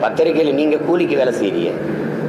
பத்திரிக்கையில் நீங்கள் கூலிக்கு வேலை செய்கிறீங்க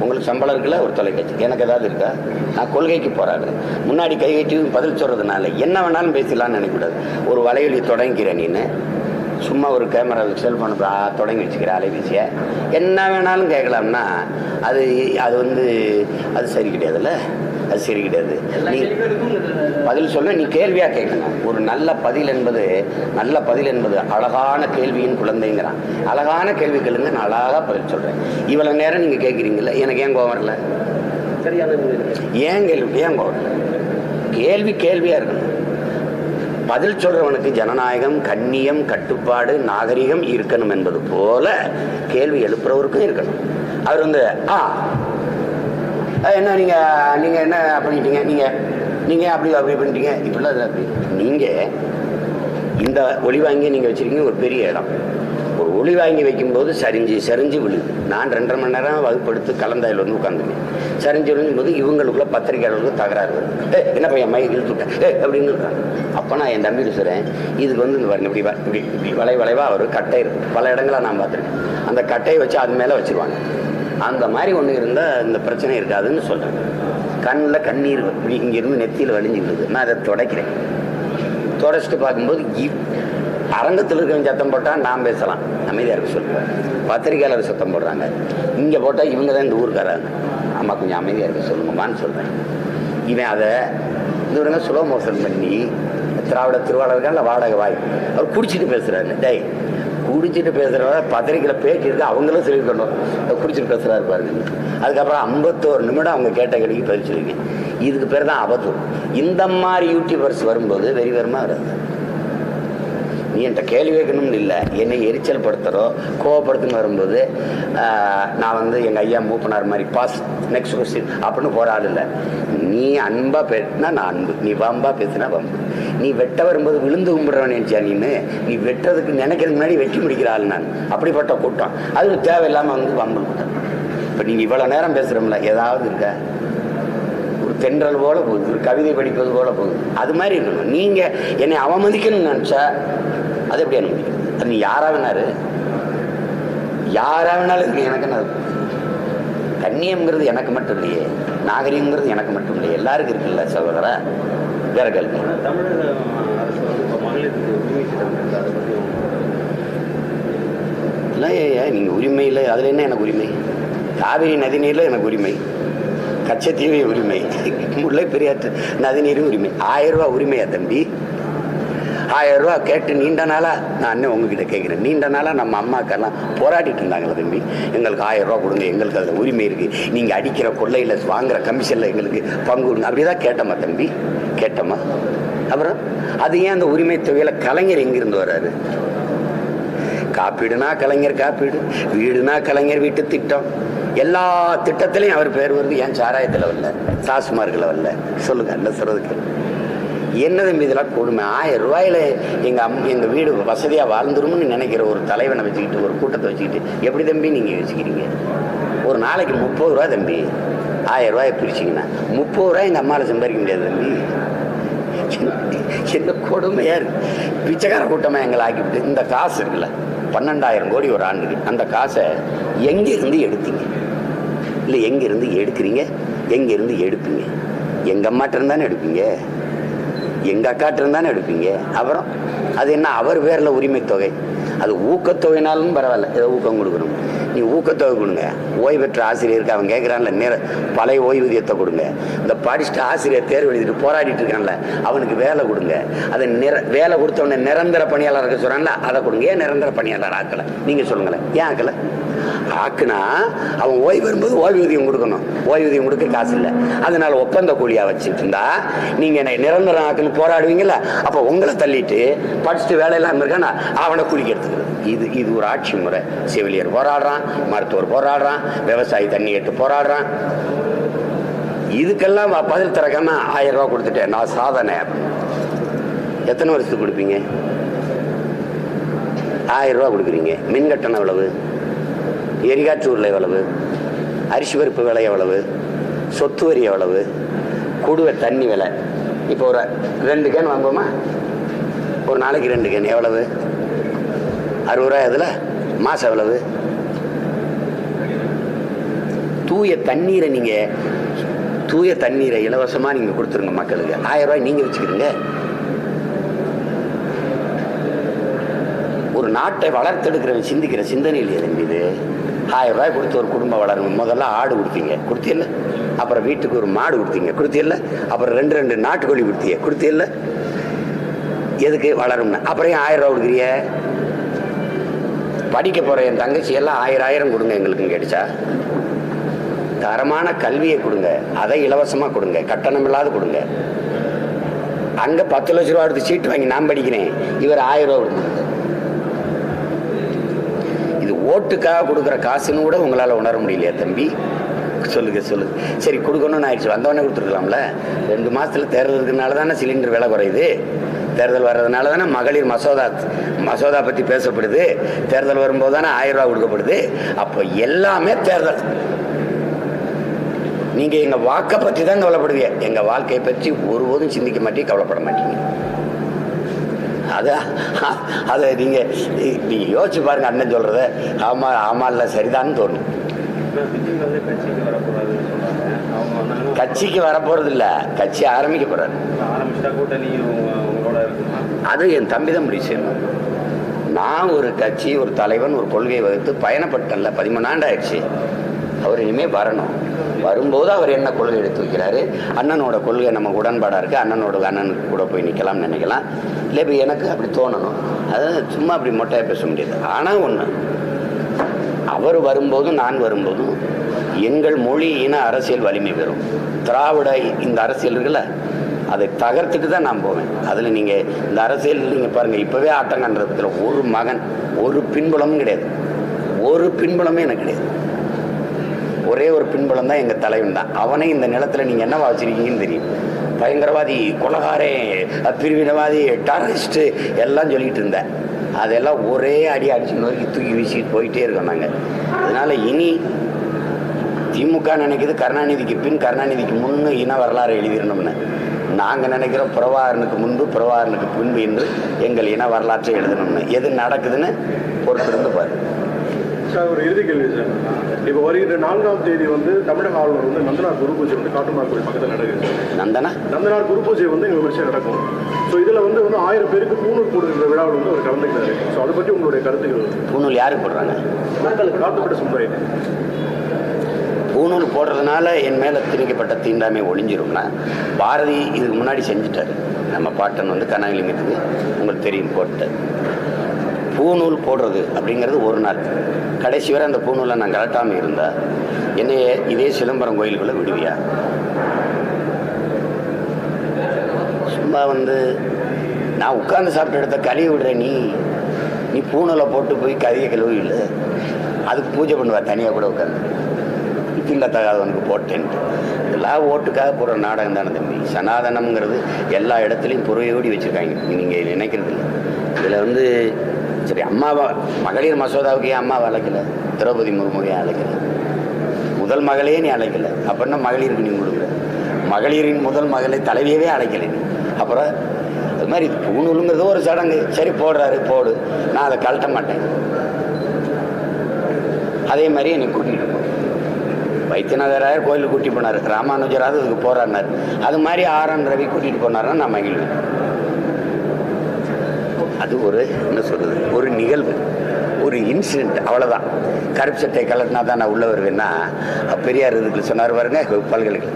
உங்களுக்கு சம்பளம் இருக்குல்ல ஒரு தொலைக்காட்சி. எனக்கு ஏதாவது இருக்கா? நான் கொள்கைக்கு போராடுறேன் முன்னாடி கை பதில் சொல்கிறதுனால என்ன வேணாலும் பேசலாம்னு நினைக்கக்கூடாது ஒரு வலையொலி தொடங்கிக்கிறேன் நீன்னு சும்மா ஒரு கேமரா செல்ஃபோன் தொடங்கி வச்சுக்கிற அலைபேசியை. என்ன வேணாலும் கேட்கலாம்னா அது அது வந்து அது சரி கிடையாதுல்ல? அது சரி கிடையாது. நீ பதில் சொல்ல நீ கேள்வியாக கேட்கணும். ஒரு நல்ல பதில் என்பது நல்ல பதில் என்பது அழகான கேள்வியின் குழந்தைங்கிறான். அழகான கேள்வி கேளுங்க நான் அழகாக பதில் சொல்கிறேன் இவ்வளோ நேரம் நீங்கள் கேட்குறீங்கல்ல எனக்கு ஏன் கோவம் வரல? சரியான. ஏன் கேள்வி ஏன் கோவம் கேள்வி கேள்வியாக இருக்கணும். பதில் சொல்றவனுக்கு ஜனநாயகம் கண்ணியம் கட்டுப்பாடு நாகரிகம் இருக்கணும் என்பது போல கேள்வி எழுப்புறவருக்கும் இருக்கணும். அவர் வந்து ஆ என்ன நீங்க நீங்க என்ன பண்ணிட்டீங்க? நீங்க நீங்க அப்படி அப்படி பண்ணிட்டீங்க? இப்படிலாம் அப்படி நீங்க இந்த ஒளி வாங்கி நீங்க வச்சிருக்கீங்க ஒரு பெரிய இடம். ஒரு ஒளி வாங்கி வைக்கும்போது சரிஞ்சு சரிஞ்சு விழுது. நான் ரெண்டரை மணி நேரம் வகுப்படுத்து கலந்தாயில் வந்து உட்காந்துருக்கேன் சரிஞ்சு விழுந்தும்போது இவங்களுக்குள்ள பத்திரிகையாளர்களுக்கு தகராறு வருது. என்ன பையன் மை இழுத்துட்டேன் ஏ அப்படின்னு இருக்காங்க. அப்போ நான் என் தம்பி சொல்கிறேன் இதுக்கு வந்து இந்த பாருங்க இப்படி இப்படி இப்படி வளை வளைவாக ஒரு கட்டை இருக்கு. பல இடங்களாக நான் பார்த்துருக்கேன். அந்த கட்டையை வச்சு அது மேலே வச்சுருவாங்க. அந்த மாதிரி ஒன்று இருந்தால் இந்த பிரச்சனை இருக்காதுன்னு சொல்கிறேன் கண்ணில் கண்ணீர் இப்படி இங்கிருந்து நெத்தியில் வலிஞ்சு விழுது. நான் அதை துடைக்கிறேன். தொடச்சிட்டு பார்க்கும்போது அரங்கத்தில் இருக்கிறவங்க சத்தம் போட்டால் நான் பேசலாம். அமைதியாக இருக்க சொல்லுவேன் பத்திரிகையாளர் சத்தம் போடுறாங்க. இங்கே போட்டால் இவங்க தான் இந்த ஊருக்காரங்க அம்மா கொஞ்சம் அமைதியாக இருக்க சொல்லுங்கம்மான்னு சொல்கிறேன் இவன் அதை இது விடுங்க ஸ்லோ மோஷன் பண்ணி திராவிட திருவாளர்கள் வாடகை வாய். அவர் குடிச்சிட்டு பேசுகிறாரு டேய் குடிச்சிட்டு பேசுகிறவங்க பத்திரிக்கையில் பேட்டி இருக்கு அவங்களும் சொல்லியிருக்கணும். குடிச்சிட்டு பேசுகிறாரு பாருங்க. அதுக்கப்புறம் ஐம்பத்தோரு நிமிடம் அவங்க கேட்ட கேள்விக்கு பதில் சொல்லியிருக்கேன். இதுக்கு பேர் தான் அவதூறு இந்த மாதிரி யூடியூபர்ஸ் வரும்போது வெறி வெறுமா வராது. நீ என்கிட்ட கேள்வி கேட்கணும்னு இல்லை. என்னை எரிச்சல் படுத்துகிறோ கோவப்படுத்துன்னு வரும்போது நான் வந்து எங்கள் ஐயா மூப்பனார் மாதிரி பாஸ் நெக்ஸ்ட் கொஸ்டின் அப்படின்னு போகிற ஆள் இல்லை. நீ அன்பாக பேசினா நான் அன்பு. நீ வம்பா பேசினா வம்பு. நீ வெட்ட வரும்போது விழுந்து கும்பிட்றவன் நினச்சா நீன்னு நீ வெட்டுறதுக்கு நினைக்கிறதுக்கு முன்னாடி வெட்டி முடிக்கிற ஆள் நான். அப்படிப்பட்ட கூட்டம். அது தேவையில்லாமல் வந்து வம்பு கூட்டம். இப்போ நீங்கள் இவ்வளோ நேரம் பேசுகிறோம்ல ஏதாவது இருக்கா? ஒரு தென்றல் போல போகுது ஒரு கவிதை படிப்பது போல போகுது. அது மாதிரி இருக்கணும். நீங்கள் என்னை அவமதிக்கணும்னு நினச்சா அது எப்படி அனுமதிக்கும் அது நீ யாரா வேணாரு? யாரா வேணாலும் இருக்கு எனக்கு என்ன அது? கண்ணியம்ங்கிறது எனக்கு மட்டும் இல்லையே நாகரிகங்கிறது எனக்கு மட்டும் இல்லையே எல்லாருக்கும் இருக்குல்ல சகோதரா வேற கேள்வி. இப்போ மகளிருக்கு உரிமை இல்லை நீங்கள் அதில் என்ன எனக்கு உரிமை? காவிரி நதிநீரில் எனக்கு உரிமை. கச்சத்தீவு உரிமை. முல்லை பெரியாற்று நதிநீரும் உரிமை. ஆயிரம் ரூபா உரிமையா தம்பி? ஆயிரம் ரூபா கேட்டு நீண்ட நாளா நான் அண்ணன் உங்ககிட்ட கேட்குறேன். நீண்ட நாளா நம்ம அம்மாக்கெல்லாம் போராடிட்டு இருந்தாங்களே தம்பி. எங்களுக்கு ஆயிரம் ரூபா கொடுங்க எங்களுக்கு அதில் உரிமை இருக்குது நீங்கள் அடிக்கிற கொள்ளையில் வாங்குற கமிஷனில் எங்களுக்கு பங்கு கொடுங்க. அப்படிதான் கேட்டோமா தம்பி. கேட்டோமா அப்புறம் அது ஏன் அந்த உரிமை தொகையில் கலைஞர் எங்கிருந்து வர்றாரு? காப்பீடுனா கலைஞர் காப்பீடு வீடுனா கலைஞர் வீட்டு திட்டம். எல்லா திட்டத்திலையும் அவர் பேர் வருது. ஏன் சாராயத்தில் வரல? சாசுமார்களை வரல? சொல்லுங்க என்ன சொல்றதுக்கு என்னது இதெல்லாம் கொடுமை? ஆயிரம் ரூபாயில எங்கள் அம் எங்கள் வீடு வசதியாக வாழ்ந்துரும்னு நினைக்கிற ஒரு தலைவனை வச்சுக்கிட்டு ஒரு கூட்டத்தை வச்சுக்கிட்டு எப்படி தம்பி நீங்கள் யோசிக்கிறீங்க? ஒரு நாளைக்கு முப்பது ரூபா தம்பி. ஆயிரம் ரூபாயை பிரிச்சிங்கன்னா முப்பது ரூபாய் எங்கள் அம்மாவில் சம்பாதிக்க முடியாது தம்பி. என்ன கொடுமையாக இருக்குது பிச்சைக்கார கூட்டமாக எங்களை ஆக்கிவிட்டு இந்த காசு இருக்குல்ல பன்னெண்டாயிரம் கோடி ஒரு ஆண்டுக்கு அந்த காசை எங்கேருந்து எடுத்தீங்க? இல்லை எங்கேருந்து எடுக்கிறீங்க? எங்கேருந்து எடுப்பீங்க? எங்கள் அம்மாட்டிருந்தானே எடுப்பீங்க? எங்கள் அக்காட்ட தானே எடுப்பீங்க? அப்புறம் அது என்ன அவர் பேரில் உரிமை தொகை? அது ஊக்கத்தொகைனாலும் பரவாயில்ல ஏதோ ஊக்கம் கொடுக்கணும். நீ ஊக்கத்தொகை கொடுங்க. ஓய்வு பெற்ற ஆசிரியருக்கு அவன் கேட்குறான்ல நேர பழைய ஓய்வூதியத்தை கொடுங்க. இந்த படிச்சுட்டு ஆசிரியர் தேர்வு எழுதிட்டு போராடிட்டு இருக்கான்ல அவனுக்கு வேலை கொடுங்க. அதை நிர வேலை கொடுத்தவன நிரந்தர பணியாளருக்கு சொல்கிறான்ல அதை கொடுங்க. ஏன் நிரந்தர பணியாளர் ஆக்கலை? நீங்கள் சொல்லுங்களேன். ஏன் ஆக்கலை? ஆக்குனா அவன் ஓய்வு வரும்போது ஓய்வூதியம் கொடுக்கணும். ஓய்வூதியம் கொடுக்க காசு இல்லை. அதனால ஒப்பந்த கூலியா வச்சுட்டு இருந்தா நீங்க என்னை நிரந்தரம் ஆக்குன்னு போராடுவீங்கல்ல? அப்ப உங்களை தள்ளிட்டு படிச்சுட்டு வேலையெல்லாம் இருக்கானா? அவனை குளிக்க எடுத்துக்கிறது இது இது ஒரு ஆட்சி முறை. செவிலியர் போராடுறான் மருத்துவர் போராடுறான் விவசாயி தண்ணி எட்டு போராடுறான். இதுக்கெல்லாம் பதில் திறக்காம ஆயிரம் ரூபா கொடுத்துட்டேன். நான் சாதனை. எத்தனை வருஷத்துக்கு கொடுப்பீங்க? ஆயிரம் ரூபா கொடுக்குறீங்க. மின் கட்டணம் எவ்வளவு? எரிகாற்று உருளை எவ்வளவு? அரிசி பருப்பு விலை எவ்வளவு? சொத்து வரி எவ்வளவு? குடுவை தண்ணி விலை. இப்போ ஒரு ரெண்டு கேன் வாங்குவோமா? ஒரு நாளைக்கு ரெண்டு கேன் எவ்வளவு? அறுபது ரூபாய் அதில் மாதம் எவ்வளவு? தூய தண்ணீரை நீங்கள் தூய தண்ணீரை இலவசமாக நீங்கள் கொடுத்துருங்க மக்களுக்கு. ஆயிரம் ரூபாய் நீங்கள் வச்சுக்கிறீங்க. ஒரு நாட்டை வளர்த்தெடுக்கிறவன் சிந்திக்கிற சிந்தனை இருந்தது இது ஆயிரம் ரூபாய் கொடுத்து ஒரு குடும்பம் வளரணும். முதல்ல ஆடு கொடுத்தீங்க. கொடுத்தியல்ல அப்புறம் வீட்டுக்கு ஒரு மாடு கொடுத்தீங்க. கொடுத்தியல்ல அப்புறம் ரெண்டு ரெண்டு நாட்டுக்கோழி கொடுத்தீங்க. கொடுத்தியல்ல எதுக்கு வளரும்னு அப்புறம் ஏன் ஆயிரம் ரூபா கொடுக்குறிய படிக்க போகிற என் தங்கச்சி எல்லாம் ஆயிரம் ஆயிரம் கொடுங்க எங்களுக்குன்னு கேட்டுச்சா? தரமான கல்வியை கொடுங்க. அதை இலவசமாக கொடுங்க. கட்டணம் இல்லாத கொடுங்க. அங்கே பத்து லட்ச ரூபா எடுத்து சீட்டு வாங்கி நான் படிக்கிறேன். இவர் ஆயிரம் ரூபா கொடுங்க இது ஓட்டுக்காக கொடுக்குற காசுன்னு கூட உங்களால் உணர முடியலையா தம்பி. சொல்லுங்க சொல்லுங்க. சரி கொடுக்கணும்னு ஆயிடுச்சு. வந்தவொடனே கொடுத்துருக்கலாம்ல? ரெண்டு மாசத்துல தேர்தல் இருக்கிறதுனால தானே சிலிண்டர் விலை குறையுது. தேர்தல் வர்றதுனால தானே மகளிர் மசோதா மசோதா பத்தி பேசப்படுது. தேர்தல் வரும்போது தானே ஆயிரம் ரூபாய் கொடுக்கப்படுது. அப்போ எல்லாமே தேர்தல். நீங்க எங்க வாக்கை பற்றி தான் கவலைப்படுவீங்க. எங்க வாழ்க்கையை பற்றி ஒருபோதும் சிந்திக்க மாட்டேங்க கவலைப்பட மாட்டீங்க. அது அதை நீங்கள் நீங்கள் யோசிச்சு பாருங்க அண்ணன் சொல்கிறத ஆமாம் ஆமாம் இல்லை சரிதான்னு தோணும். கட்சிக்கு வரக்கூடாதுன்னு கட்சிக்கு வரப்போறது இல்ல கட்சி ஆரம்பிக்க போறாரு. அது என் தம்பி தான் முடிவு செய்யணும். நான் ஒரு கட்சி ஒரு தலைவன் ஒரு கொள்கையை வகுத்து பயணப்பட்டேன்ல பதிமூணு ஆண்டு ஆயிடுச்சு. அவர் இனிமேல் வரணும். வரும்போது அவர் என்ன கொள்கை எடுத்து வைக்கிறாரு? அண்ணனோட கொள்கை நமக்கு உடன்பாடாக இருக்குது அண்ணனோட அண்ணனுக்கு கூட போய் நிற்கலாம்னு நினைக்கலாம். இல்லை இப்போ எனக்கு அப்படி தோணணும். அதாவது சும்மா அப்படி மொட்டையாக பேச முடியாது. ஆனால் ஒன்று அவர் வரும்போதும் நான் வரும்போதும் எங்கள் மொழி இன அரசியல் வலிமை பெறும். திராவிட இந்த அரசியல் இருக்குல்ல அதை தகர்த்துட்டு தான் நான் போவேன். அதில் நீங்கள் இந்த அரசியல் நீங்கள் பாருங்கள் இப்போவே ஆட்டங்கன்றதுல ஒரு மகன் ஒரு பின்புலமும் கிடையாது. ஒரு பின்புலமே எனக்கு கிடையாது. ஒரே ஒரு பின்பலம் தான் எங்கள் தலைவன் தான். அவனே இந்த நிலத்தில் நீங்கள் என்னவா வச்சிருக்கீங்கன்னு தெரியும். பயங்கரவாதி கொலகாரே பிரிவினவாதி டெரரிஸ்ட்டு எல்லாம் சொல்லிகிட்டு இருந்தேன் அதெல்லாம் ஒரே அடி அடிச்சு நோக்கி தூக்கி வீசிட்டு போயிட்டே இருக்கோம் நாங்கள் அதனால் இனி திமுக நினைக்குது கருணாநிதிக்கு பின் கருணாநிதிக்கு முன்னு இன வரலாறு எழுதிடணும்னு. நாங்கள் நினைக்கிறோம் பிரபாகரனுக்கு முன்பு பிரபாகரனுக்கு பின்பு என்று எங்கள் இன வரலாற்றை எழுதணும்னு. எது நடக்குதுன்னு பொறுத்திருந்து பாரு சார் ஒரு இறுதி கேள்வி சார். இப்போ வருகிற நான்காம் தேதி வந்து தமிழக ஆளுநர் வந்து நந்தனார் குரு பூஜை வந்து காட்டுமார் கோயில் பக்கத்தில் நடக்குது. நந்தனா? நந்தனார் குரு பூஜை வந்து இங்கே விமர்சனம் நடக்கும். ஸோ இதில் வந்து வந்து ஆயிரம் பேருக்கு பூணூல் போடுகிற விழாவில் வந்து அவர் கலந்துக்கிறாரு. ஸோ அதை பற்றி உங்களுடைய கருத்துக்கள் பூணூல் யாருக்கு போடுறாங்க? மக்களுக்கு காத்துப்பட்ட சமுதாயம் பூணூல் போடுறதுனால என் மேலே திணிக்கப்பட்ட தீண்டாமை ஒளிஞ்சிரும்னா பாரதி இதுக்கு முன்னாடி செஞ்சுட்டாரு. நம்ம பாட்டன் வந்து கனகலிங்கத்துக்கு உங்களுக்கு தெரியும் போட்டு பூநூல் போடுறது அப்படிங்கிறது ஒரு நாள். கடைசி வரை அந்த பூநூலை நான் கலட்டாமல் இருந்தால் என்னையே இதே சிதம்பரம் கோயிலுக்குள்ளே விடுவியா? சும்மா வந்து நான் உட்காந்து சாப்பிட்ட இடத்த கழுவி விடுற நீ. நீ பூநூலை போட்டு போய் கதையை கழுவி இல்லை அதுக்கு பூஜை பண்ணுவா தனியாக கூட உட்காந்து திங்கத்தகாதவனுக்கு போட்டேன்ட்டு. இதெல்லாம் ஓட்டுக்காக போடுற நாடகம் தானே தம்பி. சனாதனம்ங்கிறது எல்லா இடத்துலையும் புறையோடி வச்சுருக்காங்க. நீங்கள் நினைக்கிறது இல்லை இதில் வந்து சரி அம்மாவை மகளிர் மசோதாவுக்கு ஏன் அம்மாவை அழைக்கல திரௌபதி முர்முவை ஏன் அழைக்கல. முதல் மகளையே நீ அழைக்கல. அப்படின்னா மகளிருக்கு நீ கொடுக்குற மகளிரின் முதல் மகளை தலைவியவே அழைக்கல நீ. அப்புறம் அது மாதிரி பூணூலுங்கிறது ஒரு சடங்கு. சரி போடுறாரு போடு. நான் அதை கழட்ட மாட்டேன். அதே மாதிரி என்னை கூட்டிகிட்டு போ. வைத்தியநாதராயர் கோயிலுக்கு கூட்டி போனார். ராமானுஜராவது இதுக்கு போகிறாருனார் அது மாதிரி ஆர் என் ரவி கூட்டிகிட்டு போனாருன்னா நான் மகிழ்வேன். அது ஒரு என்ன சொல்கிறது நிகழ்வு. ஒரு இன்சிடென்ட் அவ்வளோதான் கருப்பு சட்டை கலர்னா தான் நான் வருவேன்னா பெரியார் இதுக்கு சொன்னார் பாருங்க பல்கலைக்கு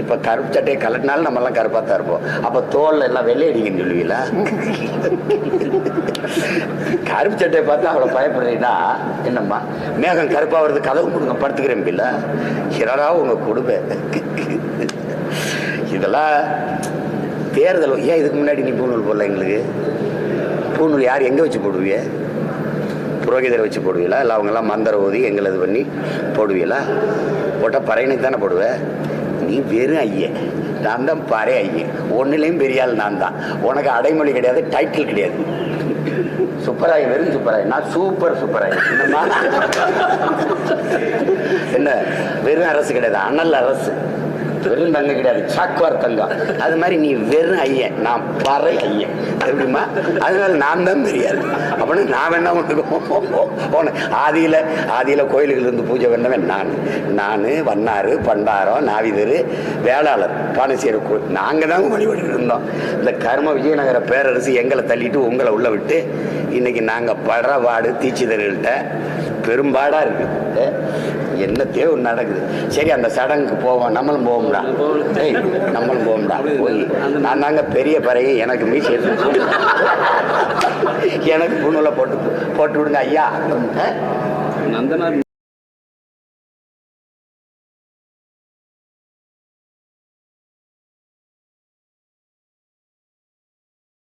இப்போ கருப்பு சட்டையை கலட்டினாலும் நம்மலாம் கருப்பாக தான் இருப்போம். அப்போ தோலில் எல்லாம் வெள்ளையடிங்கன்னு சொல்லுவீங்களா? கருப்பு சட்டையை பார்த்து அவ்வளோ பயப்படுறீங்கன்னா என்னம்மா? மேகம் கருப்பாக வருது கதவு கொடுங்க படுத்துக்கிறேன் பில்ல இரடா உங்கள் கொடுமை? இதெல்லாம் தேர்தல் ஏன் இதுக்கு முன்னாடி நீ பூணூல் போடல எங்களுக்கு? பூநூல் யார் எங்கே வச்சு போடுவீ புரோகிதரை வச்சு போடுவீங்களா? இல்லை அவங்கெல்லாம் மந்திர ஓதி எங்களை இது பண்ணி போடுவீங்களா? போட்டால் பறையனுக்கு தானே போடுவேன் நீ வெறும் ஐயன் நான் தான் பறை ஐயன் ஒன்றுலேயும் பெரியாள் நான் தான். உனக்கு அடைமொழி கிடையாது டைட்டில் கிடையாது. சூப்பராய் வெறும் சூப்பராய். நான் சூப்பர் சூப்பராய். என்னம்மா என்ன? வெறும் அரசு கிடையாது அனல் அரசு. வெறும் தங்கம் கிடையாது. சாக்குவார் தங்கம் அது மாதிரி நீ வெறும் ஐயன். நான் பறை ஐயன். எப்படிமா அதனால நான் தான் தெரியாது அப்படின்னு நான் வேணா உனக்கு போனேன். ஆதியில ஆதியில கோயிலுக்கு இருந்து பூஜை பண்ணவன் நான். நான் வண்ணாறு பண்டாரம் நாவிதர் வேளாளர் பானசீர கோயில் நாங்கள் தான் வழிபட்டு இருந்தோம். இந்த கர்ம விஜயநகர பேரரசு எங்களை தள்ளிட்டு உங்களை உள்ள விட்டு இன்னைக்கு நாங்கள் படுற வாடு தீட்சிதர்கள்ட்ட பெரும்பாடாக இருக்குது என்ன தேவை நடக்குது. சரி அந்த சடங்குக்கு போவோம். நம்மளும் போவோம்டா. ஏய் நம்மளும் போவோம்டா. போய் நான் தாங்க பெரிய பறையை எனக்கு மீசி எடுத்து எனக்கு புண்ணுல போட்டு போட்டு விடுங்க ஐயா. நந்தனார்